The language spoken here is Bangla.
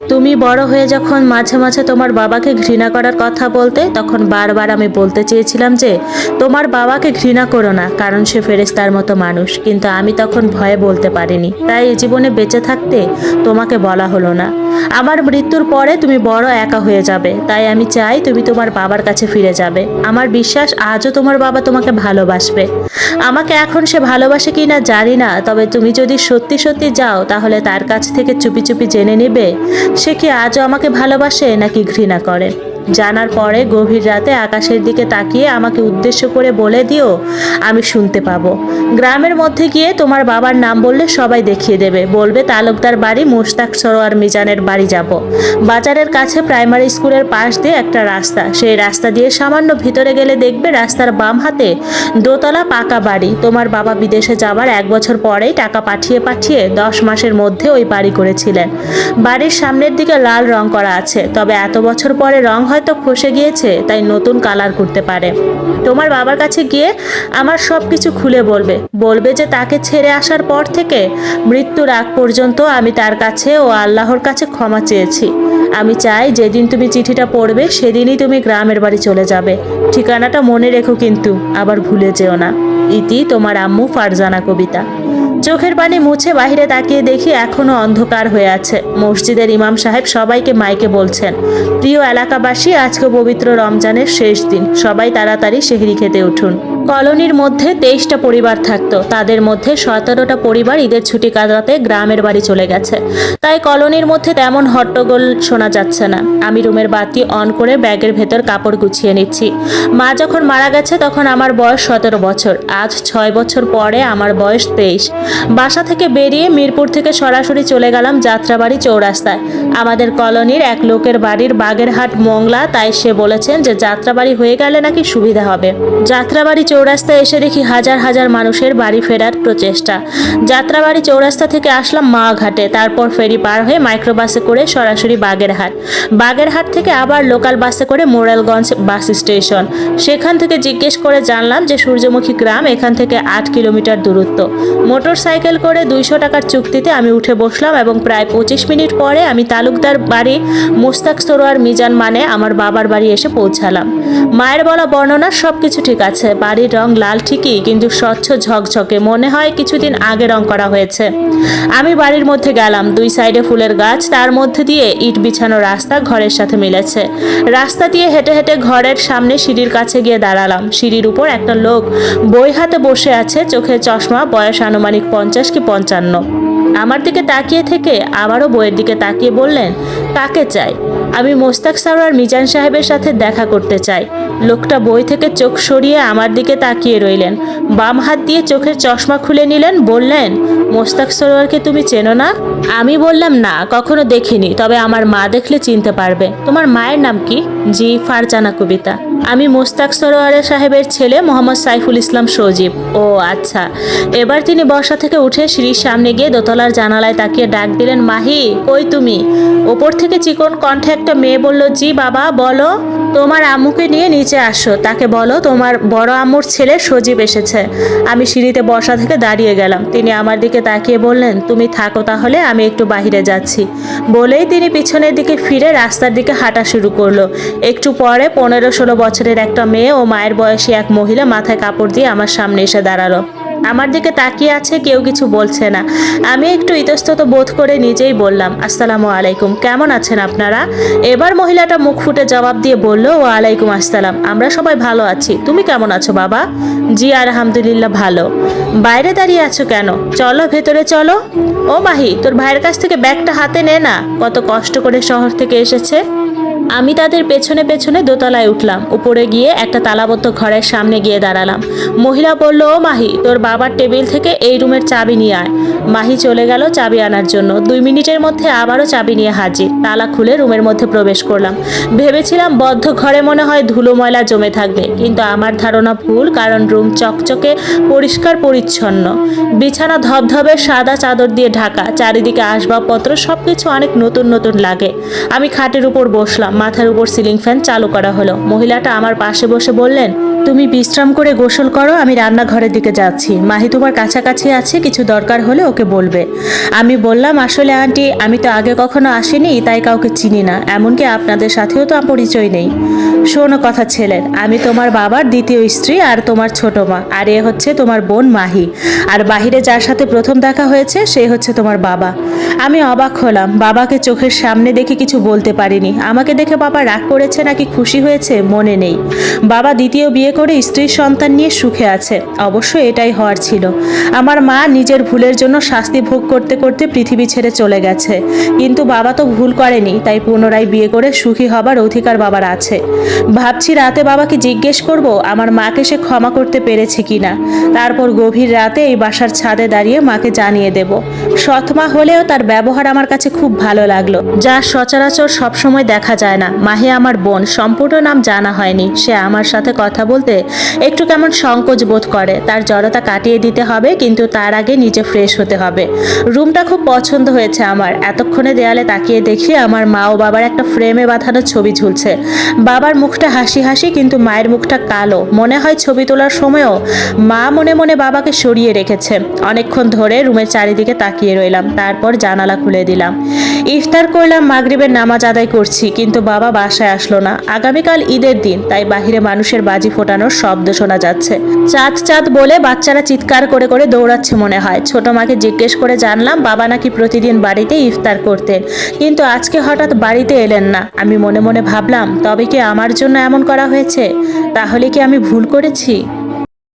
তুমি বড় হয়ে যখন মাঝে মাঝে তোমার বাবাকে ঘৃণা করার কথা বলতে, তখন বারবার আমি বলতে চেয়েছিলাম যে, তোমার বাবাকে ঘৃণা করো না, কারণ সে ফেরেস্তার মতো মানুষ। কিন্তু আমি তখন ভয়ে বলতে পারিনি। তাই এই জীবনে বেঁচে থাকতে তোমাকে বলা হলো না। আমার মৃত্যুর পরে তুমি বড় একা হয়ে যাবে। তাই আমি চাই তুমি তোমার বাবার কাছে ফিরে যাবে। আমার বিশ্বাস, আজও তোমার বাবা তোমাকে ভালোবাসবে। আমাকে এখন সে ভালোবাসে কি না জানি না, তবে তুমি যদি সত্যি সত্যি যাও, তাহলে তার কাছ থেকে চুপি চুপি জেনে নেবে সে কি আজও আমাকে ভালোবাসে নাকি ঘৃণা করে? জানার পরে গভীর রাতে আকাশের দিকে তাকিয়ে আমাকে উদ্দেশ্য করে বলে দিও, আমি শুনতে পাবো। গ্রামের মধ্যে গিয়ে তোমার বাবার নাম বললে সবাই দেখিয়ে দেবে। বলবে, তালুকদার বাড়ি, মুশতাক সরোয়ার মিজানের বাড়ি যাব। বাজারের কাছে প্রাইমারি স্কুলের পাশ দিয়ে একটা রাস্তা। সেই রাস্তা দিয়ে সামান্য ভিতরে গেলে দেখবে রাস্তার বাম হাতে দোতলা পাকা বাড়ি। তোমার বাবা বিদেশে যাবার এক বছর পরেই টাকা পাঠিয়ে পাঠিয়ে দশ মাসের মধ্যে ওই বাড়ি করেছিলেন। বাড়ির সামনের দিকে লাল রং করা আছে, তবে এত বছর পরে রং হয়তো খসে গিয়েছে, তাই নতুন কালার করতে পারে। তোমার বাবার কাছে গিয়ে আমার সব কিছু খুলে বলবে। বলবে যে তাকে ছেড়ে আসার পর থেকে মৃত্যুর আগ পর্যন্ত আমি তার কাছে ও আল্লাহর কাছে ক্ষমা চেয়েছি। আমি চাই যেদিন তুমি চিঠিটা পড়বে, সেদিনই তুমি গ্রামের বাড়ি চলে যাবে। ঠিকানাটা মনে রেখো কিন্তু, আবার ভুলে যেও না। ইতি তোমার আম্মু ফারজানা কবিতা। চোখের পানি মুছে বাহিরে তাকিয়ে দেখি এখনও অন্ধকার হয়ে আছে। মসজিদের ইমাম সাহেব সবাইকে মাইকে বলছেন, প্রিয় এলাকাবাসী, আজকে পবিত্র রমজানের শেষ দিন। সবাই তাড়াতাড়ি সেহরি খেতে উঠুন। কলোনির মধ্যে তেইশটা পরিবার থাকতো। তাদের মধ্যে সতেরোটা পরিবার ঈদের ছুটি কাটাতে গ্রামের বাড়ি চলে গেছে। তাই কলোনির মধ্যে তেমন হট্টগোল শোনা যাচ্ছে না। আমি রুমের বাতি অন করে ব্যাগের ভেতর কাপড় গুছিয়ে নিচ্ছি। মা যখন মারা গেছে তখন আমার বয়স সতেরো বছর। আজ ছয় বছর পরে আমার বয়স তেইশ। বাসা থেকে বেরিয়ে মিরপুর থেকে সরাসরি চলে গেলাম যাত্রাবাড়ি চৌরাস্তায়। আমাদের কলোনির এক লোকের বাড়ির বাগেরহাট মংলা তাই সে বলেছেন যে যাত্রাবাড়ি হয়ে গেলে নাকি সুবিধা হবে। যাত্রাবাড়ি চৌরাস্তায় এসে দেখি হাজার হাজার মানুষের বাড়ি ফেরার প্রচেষ্টা। যাত্রাবাড়ি চৌরাস্তা থেকে আসলাম মা ঘাটে তারপর ফেরি পার হয়ে মাইক্রোবাসে করে সরাসরি বাগেরহাট। বাগেরহাট থেকে আবার লোকাল বাসে করে মোরালগঞ্জ বাস স্টেশন। সেখান থেকে জিজ্ঞেস করে জানলাম যে সূর্যমুখী গ্রাম এখান থেকে আট কিলোমিটার দূরত্ব। মোটর সাইকেল করে দুইশো টাকার চুক্তিতে আমি উঠে বসলাম এবং প্রায় পঁচিশ মিনিট পরে আমি তালুকদার বাড়ি মুস্তাক সরোয়ার মিজান মানে আমার বাবার বাড়ি এসে পৌঁছালাম। মায়ের বলা বর্ণনা সব কিছু ঠিক আছে, বাড়ির রং লাল ঠিকই, কিন্তু স্বচ্ছ ঝকঝকে। মনে হয় কিছুদিন আগে রং করা হয়েছে। আমি বাড়ির মধ্যে গেলাম। দুই সাইডে ফুলের গাছ, তার মধ্যে দিয়ে ইট বিছানো রাস্তা ঘরের সাথে মিলেছে। রাস্তা দিয়ে হেঁটে হেঁটে ঘরের সামনে সিঁড়ির কাছে গিয়ে দাঁড়ালাম। সিঁড়ির উপর একটা লোক বই হাতে বসে আছে, চোখে চশমা, বয়স আনুমানিক পঞ্চাশ কি পঞ্চান্ন। আমার দিকে তাকিয়ে থেকে আবারও বইয়ের দিকে তাকিয়ে বললেন, কাকে চাই? আমি মোস্তাক সারোয়ার মিজান সাহেবের সাথে দেখা করতে চাই। লোকটা বই থেকে চোখ সরিয়ে আমার দিকে তাকিয়ে রইলেন। বাম হাত দিয়ে চোখের চশমা খুলে নিলেন, বললেন, মোস্তাক সরোয়ারকে তুমি চেনো না? আমি বললাম, না, কখনো দেখিনি, তবে আমার মা দেখলে চিনতে পারবে। তোমার মায়ের নাম কি? জি, ফারজানা কবিতা। আমি মোস্তাক সরোয়ারে সাহেবের ছেলে মোহাম্মদ সাইফুল ইসলাম সজীব। ও আচ্ছা। এবার তিনি বর্ষা থেকে উঠে সিঁড়ির সামনে গিয়ে দোতলার জানালায় তাকিয়ে ডাক দিলেন, মাহি, কই তুমি? ওপর থেকে চিকন কণ্ঠে একটা মেয়ে বলল, জি বাবা, বলো। তোমার আম্মুকে নিয়ে নিচে আসো। তাকে বলো, তোমার বড় আম্মুর ছেলে সজীব এসেছে। আমি সিঁড়িতে বসা থেকে দাঁড়িয়ে গেলাম। তিনি আমার দিকে তাকিয়ে বললেন, তুমি থাকো তাহলে, আমি একটু বাইরে যাচ্ছি। বলেই তিনি পিছনের দিকে ফিরে রাস্তার দিকে হাঁটা শুরু করল। একটু পরে পনেরো ষোলো বছরের একটা মেয়ে ও মায়ের বয়সী এক মহিলা মাথায় কাপড় দিয়ে আমার সামনে এসে দাঁড়াল। আমার দিকে তাকিয়ে আছে, কেউ কিছু বলছে না। আমি একটু ইতস্তত বোধ করে নিজেই বললাম, আসসালামু আলাইকুম, কেমন আছেন আপনারা? এবার মহিলাটা মুখ ফুটে জবাব দিয়ে বলল ও আলাইকুম আসসালাম, আমরা সবাই ভালো আছি। তুমি কেমন আছো বাবা? জি, আলহামদুলিল্লাহ, ভালো। বাইরে দাঁড়িয়ে আছো কেন? চলো, ভেতরে চলো। ও মাহি, তোর ভাইয়ের কাছ থেকে ব্যাগটা হাতে নে না। কত কষ্ট করে শহর থেকে এসেছে। আমি তাদের পেছনে পেছনে দোতলায় উঠলাম। উপরে গিয়ে একটা তালাবদ্ধ ঘরের সামনে গিয়ে দাঁড়ালাম। মহিলা বলল, ও মাহি, তোর বাবার টেবিল থেকে এই রুমের চাবি নিয়ে আয়। মাহি চলে গেল চাবি আনার জন্য। দুই মিনিটের মধ্যে আবারও চাবি নিয়ে হাজির। তালা খুলে রুমের মধ্যে প্রবেশ করলাম। ভেবেছিলাম, বদ্ধ ঘরে মনে হয় ধুলো ময়লা জমে থাকবে। কিন্তু আমার ধারণা ভুল, কারণ রুম চকচকে পরিষ্কার পরিচ্ছন্ন। বিছানা ধবধবে সাদা চাদর দিয়ে ঢাকা। চারিদিকে আসবাবপত্র, সবকিছু অনেক নতুন নতুন লাগে। আমি খাটের উপর বসলাম। মাথার উপর সিলিং ফ্যান চালু করা হলো। মহিলাটা আমার পাশে বসে বললেন তুমি বিশ্রাম করে গোসল করো, আমি রান্নাঘরের দিকে যাচ্ছি। মাহি তোমার কাছাকাছি আছে, কিছু দরকার হলে ওকে বলবে। আমি বললাম, আসলে আন্টি, আমি তো আগে কখনো আসিনি, তাই কাউকে চিনি না। এমনকি আপনাদের সাথেও তো আমার পরিচয় নেই। শোনো কথা ছেলের, আমি তোমার বাবার দ্বিতীয় স্ত্রী আর তোমার ছোট মা, আর এ হচ্ছে তোমার বোন মাহি। আর বাহিরে যার সাথে প্রথম দেখা হয়েছে, সে হচ্ছে তোমার বাবা। আমি অবাক হলাম, বাবাকে চোখের সামনে দেখে কিছু বলতে পারিনি। আমাকে দেখে বাবা রাগ করেছে নাকি খুশি হয়েছে, মনে নেই। বাবা দ্বিতীয় বিয়ে করে স্ত্রীর সন্তান নিয়ে সুখে আছে। অবশ্য এটাই হওয়ার ছিল। আমার মা নিজের ভুলের জন্য শাস্তি ভোগ করতে করতে পৃথিবী ছেড়ে চলে গেছে। কিন্তু বাবা তো ভুল করেনি, তাই পুনরায় বিয়ে করে সুখী হবার অধিকার বাবার আছে। ভাবছি রাতে বাবাকে জিজ্ঞেস করব, আমার মাকে সে ক্ষমা করতে পেরেছে কিনা। তারপর গভীর রাতে এই বাসার ছাদে দাঁড়িয়ে মাকে জানিয়ে দেব। সৎমা হলেও তার ব্যবহার আমার কাছে খুব ভালো লাগল। যা সচরাচর সবসময় দেখা যায় না। মাহে আমার বোন, সম্পূর্ণ নাম জানা হয়নি। সে আমার সাথে কথা বলতে, একটু কেমন সংকোচ বোধ করে। তার জড়তা কাটিয়ে দিতে হবে, কিন্তু তার আগে নিজে ফ্রেশ হতে হবে। রুমটা খুব পছন্দ হয়েছে আমার। এতক্ষণে দেয়ালে তাকিয়ে দেখি আমার মা ও বাবার একটা ফ্রেমে বাঁধানো ছবি ঝুলছে। বাবার মুখটা হাসি হাসি, কিন্তু মায়ের মুখটা কালো। মনে হয় ছবি তোলার সময়ও মা মনে মনে বাবাকে সরিয়ে রেখেছে। অনেকক্ষণ ধরে রুমের চারিদিকে তাকিয়ে রইলাম। তারপর জানালা খুলে দিলাম। ইফতার করলাম, মাগরিবের নামাজ আদায় করছি, কিন্তু বাবা বাসায় আসলো না। আগামীকাল ঈদের দিন, তাই বাহিরে মানুষের বাজি ফোটানোর শব্দ শোনা যাচ্ছে। চাঁদ চাঁদ বলে বাচ্চারা চিৎকার করে করে দৌড়াচ্ছে মনে হয়। ছোট মাকে জিজ্ঞেস করে জানলাম, বাবা নাকি প্রতিদিন বাড়িতে ইফতার করতেন। কিন্তু আজকে হঠাৎ বাড়িতে এলেন না। আমি মনে মনে ভাবলাম, তবে কি আমার জন্য এমন করা হয়েছে? তাহলে কি আমি ভুল করেছি?